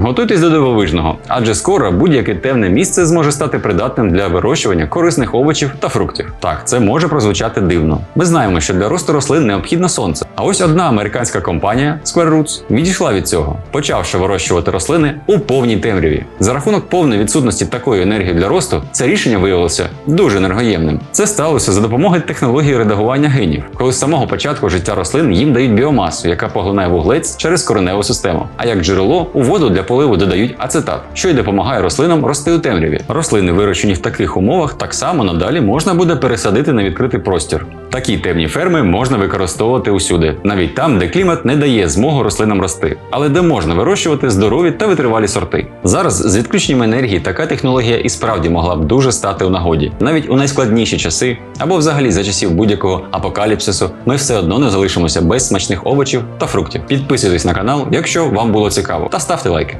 Готуйтесь до дивовижного, адже скоро будь-яке темне місце зможе стати придатним для вирощування корисних овочів та фруктів. Так, це може прозвучати дивно. Ми знаємо, що для росту рослин необхідно сонце. А ось одна американська компанія Square Roots відійшла від цього, почавши вирощувати рослини у повній темряві. За рахунок повної відсутності такої енергії для росту, це рішення виявилося дуже енергоємним. Це сталося за допомогою технології редагування генів, коли з самого початку життя рослин їм дають біомасу, яка поглинає вуглець через кореневу систему. А як джерело у воду для поливу додають ацетат, що й допомагає рослинам рости у темряві. Рослини, вирощені в таких умовах, так само надалі можна буде пересадити на відкритий простір. Такі темні ферми можна використовувати усюди, навіть там, де клімат не дає змогу рослинам рости, але де можна вирощувати здорові та витривалі сорти. Зараз з відключенням енергії така технологія і справді могла б дуже стати у нагоді. Навіть у найскладніші часи або взагалі за часів будь-якого апокаліпсису, ми все одно не залишимося без смачних овочів та фруктів. Підписуйтесь на канал, якщо вам було цікаво, та ставте лайки.